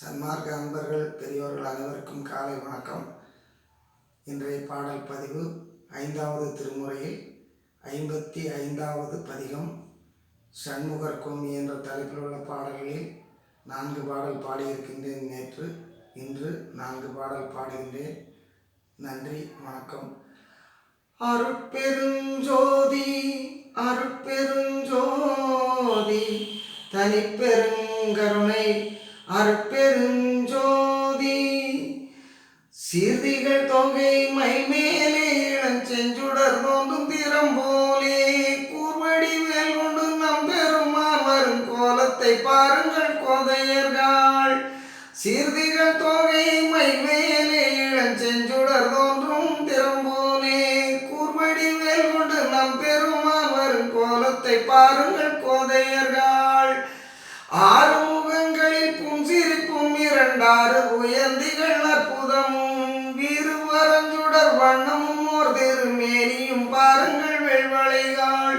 சன்மார்க்க அன்பர்கள் பெரியோர்கள் அனைவருக்கும் காலை வணக்கம். இன்றைய பாடல் பதிவு ஐந்தாவது திருமுறையில் ஐம்பத்தி ஐந்தாவது பதிகம் சண்முகர் கோமி என்ற தலைப்பில் உள்ள பாடல்களில் நான்கு பாடல் பாடியிருக்கின்றேன் நேற்று இன்று நான்கு பாடல் பாடுகின்றேன். நன்றி வணக்கம். அருட்பெருஞ்சோதி அருட்பெருஞ்சோதி தனிப்பெருங்கருணை அற்பெருஞ்சோதி சீர்திகள் தொகை மை மைமேலே இளஞ்செஞ்சுடர் தோன்றும் திறம் போலே. கூர்வடி மேல் கொண்டு நம் பெருமான் வரும் கோலத்தை பாருங்கள் கோதையர்கள். சீர்திகள் தொகை மை மைமேலே இளஞ்செஞ்சுடர் தோன்றும் திறம் போலே. கூர்வடி மேல் கொண்டு நம் பெருமான் வரும் கோலத்தை பாருங்கள் கோதையர்கள். இரண்டாறு உயர்ந்திகள் அற்புதமும் விருவரஞ்சுடர் வண்ணமும் ஓர் திருமேனியும் பாருங்கள் வெள்வளைகள்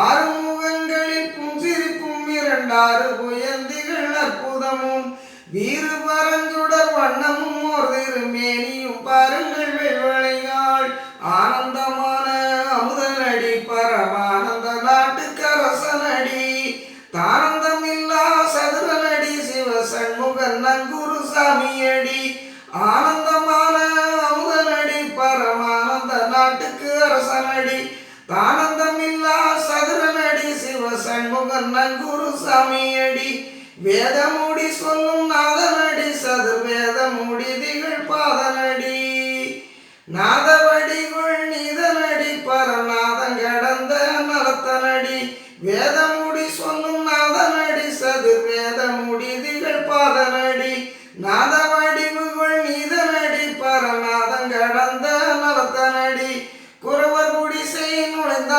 ஆறு முகங்களில் புன்சிரிப்பும் இரண்டாறு உயர்ந்திகள் அற்புதமும் வீறுபரஞ்சுடர் வண்ணமும் ஓர் திருமேனியும் பாருங்கள் வெள்வளைகள் ஆனந்தமான அமுதனடி பரமானந்த நாட்டுக்கரசனடி தான் சாமியடி. ஆனந்தமான அமுதனடி பரமானந்த நாட்டுக்கு அரசனடி. ஆனந்தம் இல்லா சதுரனடி சிவ சண்முகன் நங்குரு சாமியடி. வேதமூடி சொல்லும் நாதனடி சதுர் வேதமூடி திகழ் பாதனடி நாதவடிகுள் நீதனடி பரநாதம் கடந்த நலத்தனடி. வேதமூடி சொல்லும் நாதனடி சதுர் வேதமூடி திகழ் பாதனடி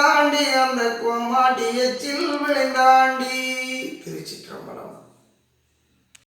நுழைந்தாண்டி அந்த கோமாட்டி எச்சில் விளைந்தாண்டி